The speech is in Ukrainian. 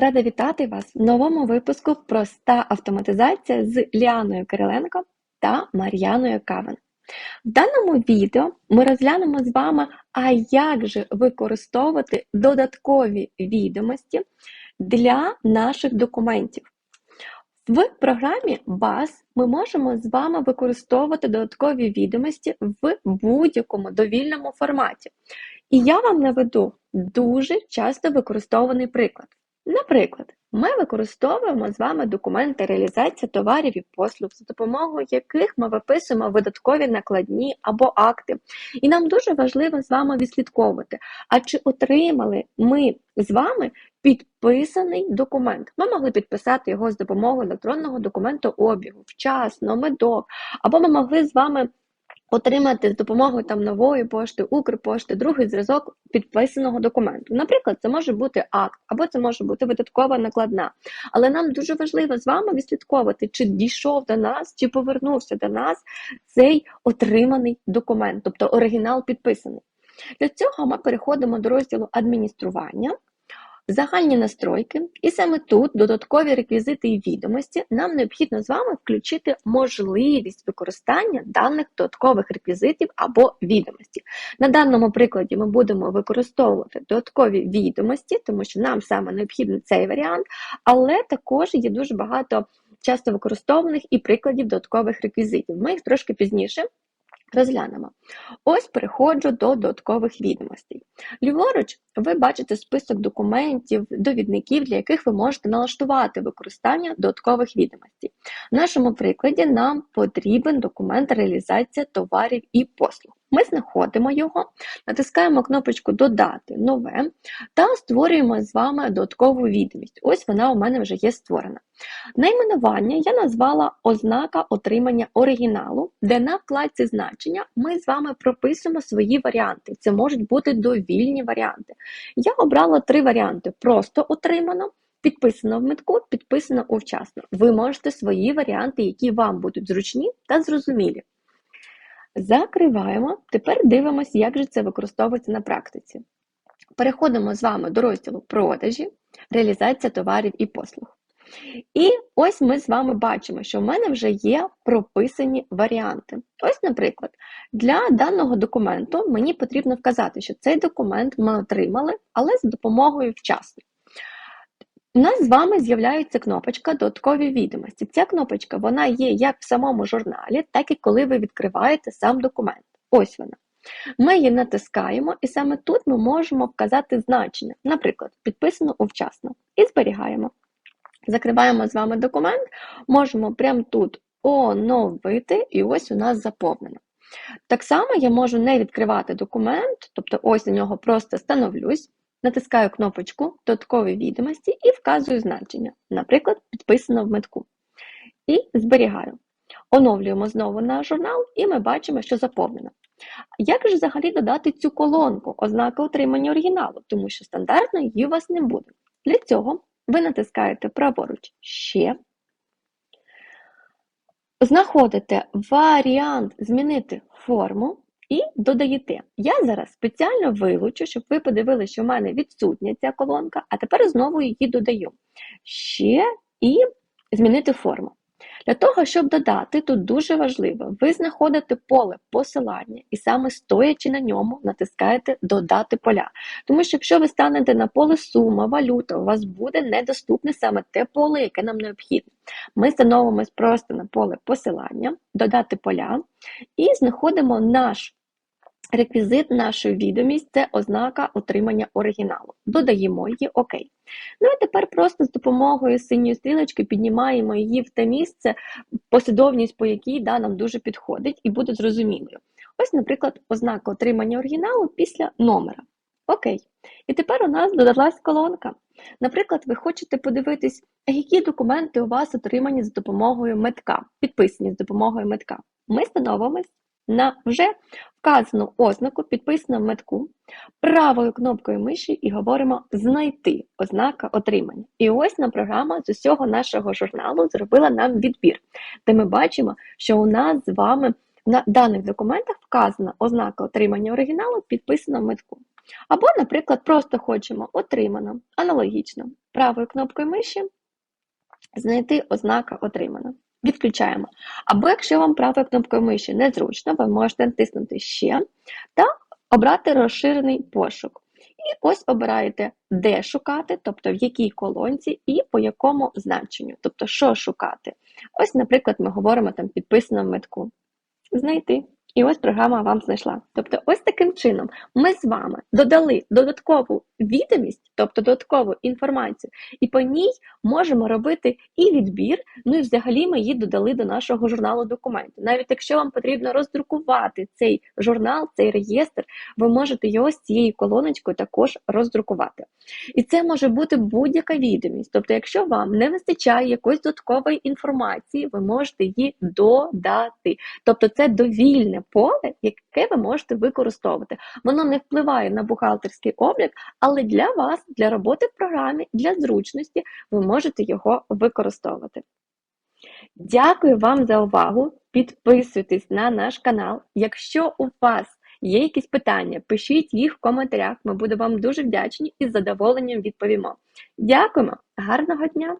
Рада вітати вас в новому випуску Проста автоматизація з Ліаною Кириленко та Мар'яною Кавен. В даному відео ми розглянемо з вами, а як же використовувати додаткові відомості для наших документів. В програмі BAS ми можемо з вами використовувати додаткові відомості в будь-якому довільному форматі. І я вам наведу дуже часто використований приклад. Наприклад, ми використовуємо з вами документи реалізації товарів і послуг, за допомогою яких ми виписуємо видаткові накладні або акти. І нам дуже важливо з вами відслідковувати, а чи отримали ми з вами підписаний документ. Ми могли підписати його з допомогою електронного документу обігу, вчасно, медок, або ми могли з вами отримати з допомогою там нової пошти, Укрпошти, другий зразок підписаного документу. Наприклад, це може бути акт, або це може бути видаткова накладна. Але нам дуже важливо з вами відслідковувати, чи дійшов до нас, чи повернувся до нас цей отриманий документ, тобто оригінал підписаний. Для цього ми переходимо до розділу адміністрування загальні настройки, і саме тут додаткові реквізити і відомості нам необхідно з вами включити можливість використання даних додаткових реквізитів або відомості. На даному прикладі ми будемо використовувати додаткові відомості, тому що нам саме необхідний цей варіант, але також є дуже багато часто використовуваних і прикладів додаткових реквізитів. Ми їх трошки пізніше Розглянемо. Ось переходжу до додаткових відомостей. Ліворуч, ви бачите список документів, довідників, для яких ви можете налаштувати використання додаткових відомостей. В нашому прикладі нам потрібен документ реалізація товарів і послуг. Ми знаходимо його, натискаємо кнопочку Додати нове та створюємо з вами додаткову відомість. Ось вона у мене вже є створена. Найменування я назвала ознака отримання оригіналу, де на вкладці значення ми з вами прописуємо свої варіанти. Це можуть бути довільні варіанти. Я обрала три варіанти: просто отримано. Підписано в метку, підписано увчасно. Ви можете свої варіанти, які вам будуть зручні та зрозумілі. Закриваємо. Тепер дивимося, як же це використовується на практиці. Переходимо з вами до розділу продажі, реалізація товарів і послуг. І ось ми з вами бачимо, що в мене вже є прописані варіанти. Ось, наприклад, для даного документу мені потрібно вказати, що цей документ ми отримали, але за допомогою вчасно. У нас з вами з'являється кнопочка Додаткові відомості. Ця кнопочка вона є як в самому журналі, так і коли ви відкриваєте сам документ. Ось вона. Ми її натискаємо, і саме тут ми можемо вказати значення, наприклад, підписано увчасно, і зберігаємо. Закриваємо з вами документ, можемо прямо тут оновити, і ось у нас заповнено. Так само я можу не відкривати документ, тобто ось на нього просто становлюсь, натискаю кнопочку Додаткові відомості і вказую значення, наприклад, підписано в метку. І зберігаю. Оновлюємо знову наш журнал, і ми бачимо, що заповнено. Як же взагалі додати цю колонку, ознаки отримання оригіналу, тому що стандартно її у вас не буде. Для цього ви натискаєте праворуч ще, знаходите варіант змінити форму і додаєте. Я зараз спеціально вилучу, щоб ви подивилися, що в мене відсутня ця колонка, а тепер знову її додаю. Ще і змінити форму. Для того, щоб додати, тут дуже важливо, ви знаходите поле посилання і саме стоячи на ньому, натискаєте Додати поля. Тому що якщо ви станете на поле сума, валюта, у вас буде недоступне саме те поле, яке нам необхідне. Ми становимось просто на поле посилання, додати поля і знаходимо наш Реквізит нашої відомість це ознака отримання оригіналу. Додаємо її ОК. Ну і тепер просто з допомогою синьої стрілочки піднімаємо її в те місце, послідовність, по якій да, нам дуже підходить і буде зрозумілою. Ось, наприклад, ознака отримання оригіналу після номера. Окей. І тепер у нас додалась колонка. Наприклад, ви хочете подивитись, які документи у вас отримані з допомогою метка, підписані з допомогою метка. Ми становимось на вже вказану ознаку, підписано в метку, правою кнопкою миші і говоримо Знайти ознака отримання. І ось нам програма з усього нашого журналу зробила нам відбір, де ми бачимо, що у нас з вами на даних документах вказана ознака отримання оригіналу, підписана в метку. Або, наприклад, просто хочемо отримано, аналогічно. правою кнопкою миші знайти ознака отримано. Відключаємо. Або якщо вам правою кнопкою миші незручно, ви можете натиснути ще та обрати розширений пошук. І ось обираєте, де шукати, тобто в якій колонці і по якому значенню, тобто що шукати. Ось, наприклад, ми говоримо там підписано в метку. Знайти. І ось програма вам знайшла. Тобто, ось таким чином ми з вами додали додаткову відомість, тобто додаткову інформацію, і по ній можемо робити і відбір. Ну і взагалі ми її додали до нашого журналу документів. Навіть якщо вам потрібно роздрукувати цей журнал, цей реєстр, ви можете його з цією колоночкою також роздрукувати. І це може бути будь-яка відомість. Тобто, якщо вам не вистачає якоїсь додаткової інформації, ви можете її додати. Тобто, це довільне поле, яке ви можете використовувати. Воно не впливає на бухгалтерський облік, але для вас, для роботи в програмі, для зручності, ви можете його використовувати. Дякую вам за увагу. Підписуйтесь на наш канал. Якщо у вас є якісь питання, пишіть їх в коментарях. Ми будемо вам дуже вдячні і з задоволенням відповімо. Дякуємо, гарного дня!